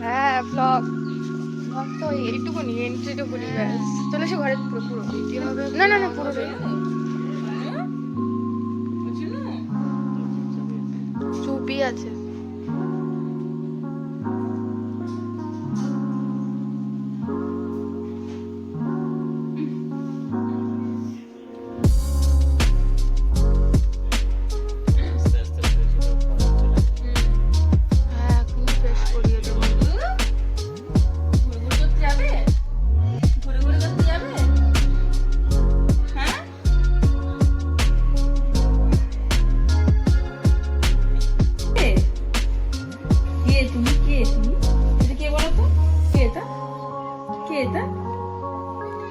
হ্যাঁ blog blog তো এইটুকুনি এন্ট্রিটুকুনি ব্যাস চলে এসে ঘরে পুরো পুরো। না না না পুরো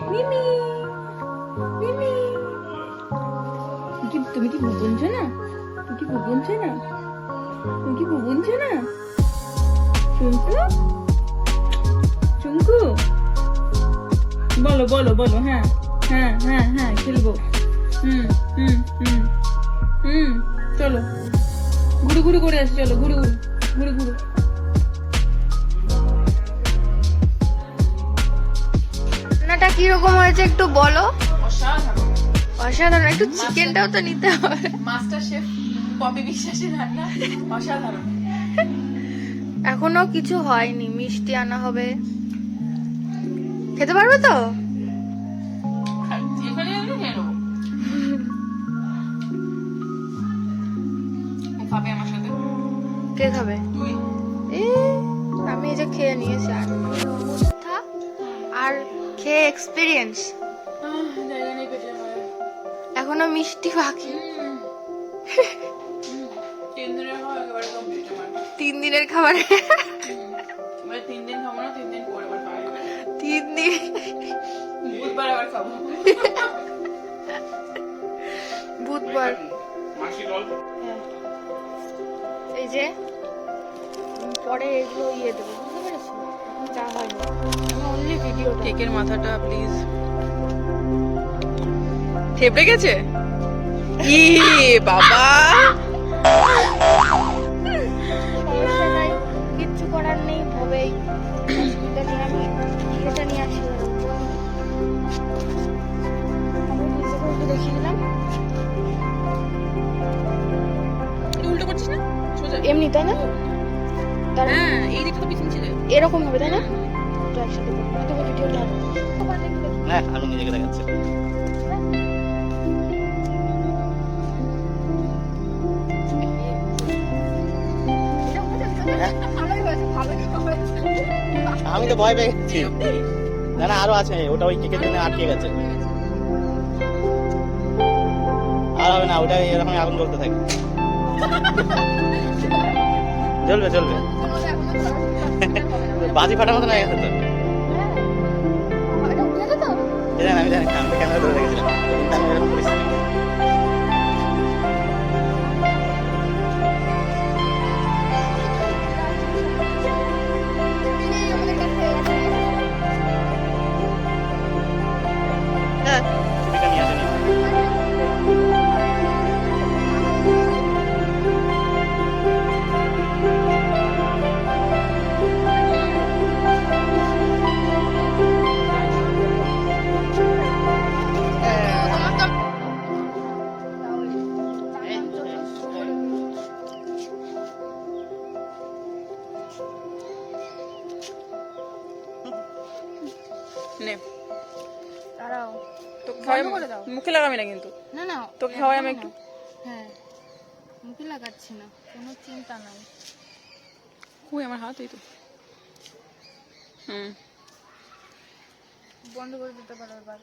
মিমি মিমি। কি, তুমি কি বুবুনছো না? তুমি কি বুবুনছো না? তুমি কি বুবুনছো না? চুমকু? চুমকু? বলো বলো বলো হ্যাঁ হ্যাঁ হ্যাঁ হ্যাঁ খেলব। হুম হুম হুম হুম, চলো। ঘুরু ঘুরু করে আসি, চলো ঘুরু ঘুরু হয়েছে একটু বলো। অসাধারণ। একটু চিকেনটাও তো নিতে হবে। মাস্টার শেফ পপি বিশ্বাসের রান্না অসাধারণ। এখনও কিছু হয়নি মিষ্টি আনা হবে। খেতে পারবে তো? কে খাবে? তুই। এ, আমি এই যে খেয়ে নিয়েছি আর। এক্সপিরিয়েন্স আমার এখনও মিষ্টি বাকি। তিন দিনের খাবারে। তিন দিন খাব না তিন দিন পরে তিন দিন। বুধবার আবার খাব। বুধবার। হ্যাঁ। এই যে পরে এগুলো ইয়ে দেবো। যা অনলি ভিডিও কেকের মাথাটা প্লিজ থেপড়ে গেছে? ই বাবা! কিচ্ছু করার নেই হবেই ইয়েটা নিয়ে আসি। দেখিয়ে উল্টো করছিস না? সোজা। এমনি তাই না? হ্যাঁ এই দিকটা তো পিছন ছিল। এরকম হবে তাই না? তো একসাথে করব। আমি ভিডিওটা হ্যাঁ আমি নিজেকে দেখাচ্ছি। আমি তো ভয় পেয়ে গেছি। না না আরও আছে। ওটা ওই কেকের জন্য আটকে গেছে। আর হবে না ওটা এরকম আগুন জ্বলতে থাকে। চলবে চলবে। বাজি ফাটার মতো না গেছে তো জানেন আমি জানি আমি ক্যামেরা ধরে রেখেছিলাম। নে। দাঁড়াও। তো খাওয়াই। মুখে লাগাবি না কিন্তু। না না তোকে খাওয়াই আমি একটু? হ্যাঁ মুখে লাগাচ্ছি না কোনো চিন্তা নাই। কই আমার হাত এই তো। হুম। বন্ধ করে দিতে পারো এবার।